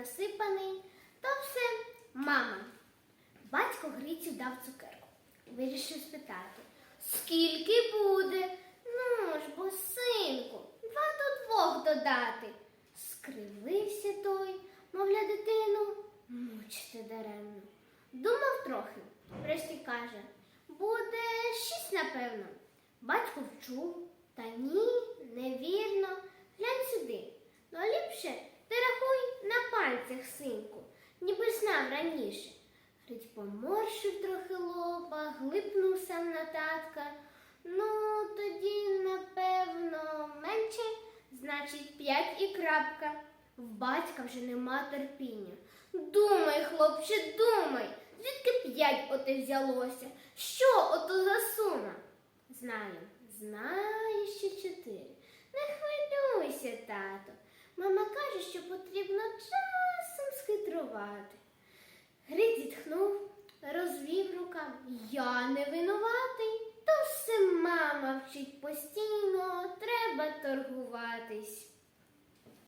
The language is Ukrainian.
насипаний, то все мама. Батько Грицю дав цукерку. Вирішив спитати, скільки буде? Ну ж, бо синку, два до двох додати. Скривився той, мовля дитину, мучити даремно. Думав трохи, врешті каже, буде шість, напевно. Батько вчув, та ні, невірно. Глянь сюди. Ну а ліпше синку, ніби знав раніше. Гриць поморщив трохи лоба, глипнув сам на татка. Ну, тоді, напевно, менше, значить, п'ять і крапка. В батька вже нема терпіння. Думай, хлопче, думай, звідки п'ять оте взялося? Що ото за сума? Знаю, знаю ще чотири. Не хвилюйся, тато. Мама каже, що потрібно схитрувати. Гриць зітхнув, розвів руками. Я не винуватий, то все мама вчить постійно, треба торгуватись.